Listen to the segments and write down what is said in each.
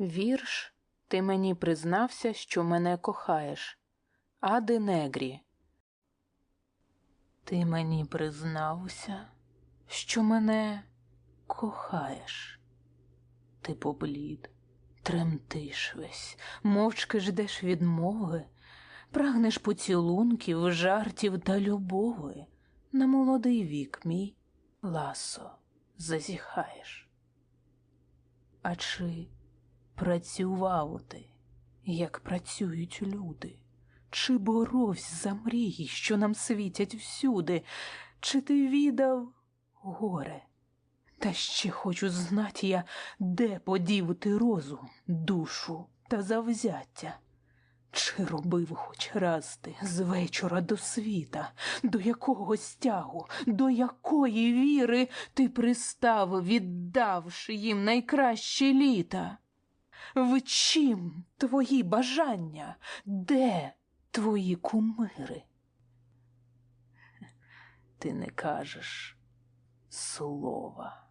Вірш, ти мені признався, що мене кохаєш. Ади негрі. Ти мені признався, що мене кохаєш. Ти поблід, тремтиш весь, мовчки ждеш відмови, прагнеш поцілунків, жартів та любови. На молодий вік мій ласо зазіхаєш. А чи працював як працюють люди? Чи боровсь за мрії, що нам світять всюди, чи ти віддав горе? Та ще хочу знати я, де подів ти розум, душу та завзяття. Чи робив хоч раз ти з вечора до світа, до якого стягу, до якої віри ти пристав, віддавши їм найкращі літа? В чим твої бажання? Де твої кумири? Ти не кажеш слова.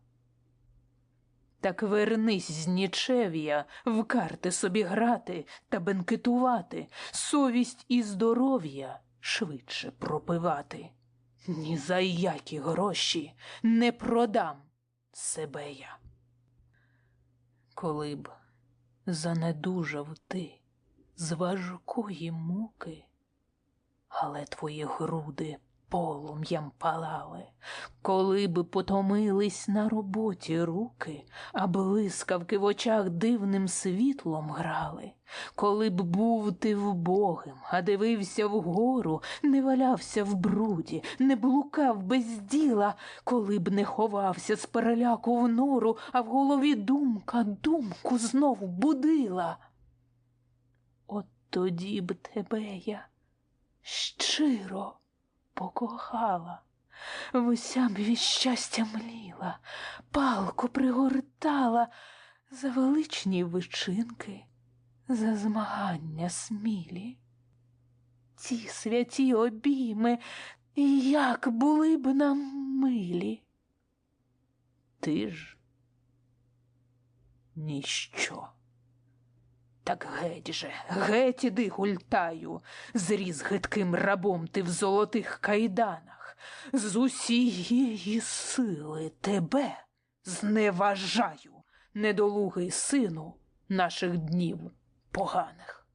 Так вернись з нічев'я, в карти собі грати та бенкетувати, совість і здоров'я швидше пропивати. Ні за які гроші не продам себе я. Коли б занедужав ти з важкої муки, але твої груди полум'ям палали, коли б потомились на роботі руки, а блискавки в очах дивним світлом грали, коли б був ти вбогим, а дивився вгору, не валявся в бруді, не блукав без діла, коли б не ховався з переляку в нору, а в голові думка думку знову будила. От тоді б тебе я щиро покохала, вся б від щастя мліла, палку пригортала за величні вичинки, за змагання смілі. Ті святі обійми, як були б нам милі. Ти ж ніщо. Так геть же, геть іди гультаю, зріз гидким рабом ти в золотих кайданах, з усієї сили тебе зневажаю, недолугий сину наших днів поганих.